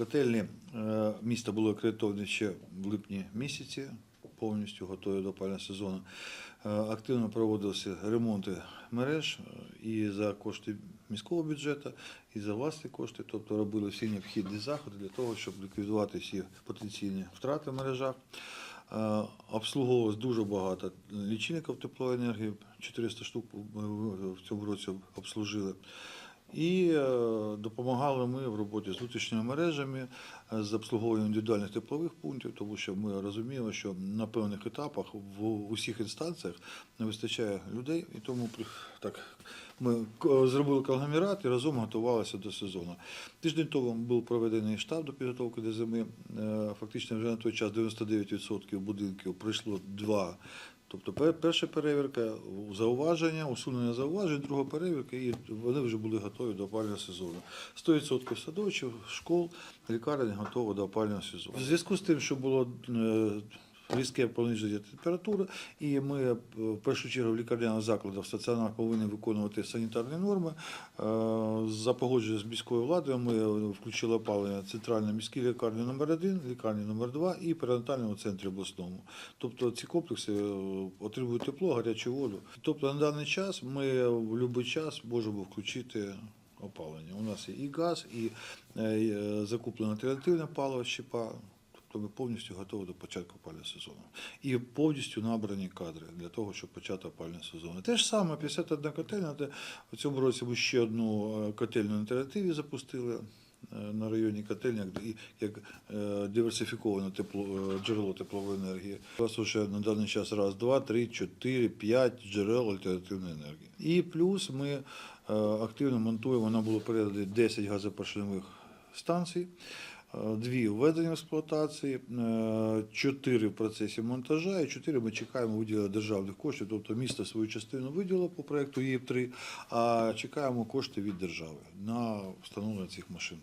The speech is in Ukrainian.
Котельні е, міста були акредитовані ще в липні місяці, повністю готові до опалювального сезону. Е, Активно проводилися ремонти мереж е, і за кошти міського бюджету, і за власні кошти, тобто робили всі необхідні заходи для того, щоб ліквідувати всі потенційні втрати в мережах. Обслуговувалось дуже багато лічильників теплоенергії, 400 штук в цьому році обслужили. І е, допомагали ми в роботі з внутрішніми мережами, е, з обслуговуванням індивідуальних теплових пунктів, тому що ми розуміємо, що на певних етапах в усіх інстанціях не вистачає людей, і тому так ми к- зробили конгломерат і разом готувалися до сезону. Тиждень тому був проведений штаб до підготовки до зими. Е, Фактично вже на той час 99% будинків пройшло два. Тобто перша перевірка, зауваження, усунення зауважень, друга перевірка, і вони вже були готові до опалювального сезону. 100% садочків, школ, лікарень готові до опалювального сезону. В зв'язку з тим, що було е, різке пониження температури, і ми е, в першу чергу в лікарняних закладах в стаціонарах повинні виконувати санітарні норми. Е, За погодженням з міською владою ми включили опалення центральної міській лікарні номер 1 лікарні номер 2 і перинатальному центрі обласному. Тобто ці комплекси е, отримують тепло, гарячу воду. Тобто на даний час ми в будь-який час можемо включити опалення. У нас є і газ, і закуплено альтернативне паливо щепа. Тобто ми повністю готові до початку опалювального сезону. І повністю набрані кадри для того, щоб почати опалювальний сезон. Те ж саме 51 котельня, де в цьому році ми ще одну е, котельну на альтернативі запустили е, на районі котельня, як е, диверсифіковане тепло, джерело теплової енергії. У нас вже на даний час раз, два, три, чотири, п'ять джерел альтернативної енергії. І плюс ми активно монтуємо, нам було передано 10 газопоршневих станцій. Е, Дві введені в експлуатації, е, чотири в процесі монтажа і чотири ми чекаємо виділення державних коштів. Тобто місто свою частину виділило по проекту ЄП-3, а чекаємо кошти від держави на встановлення цих машин.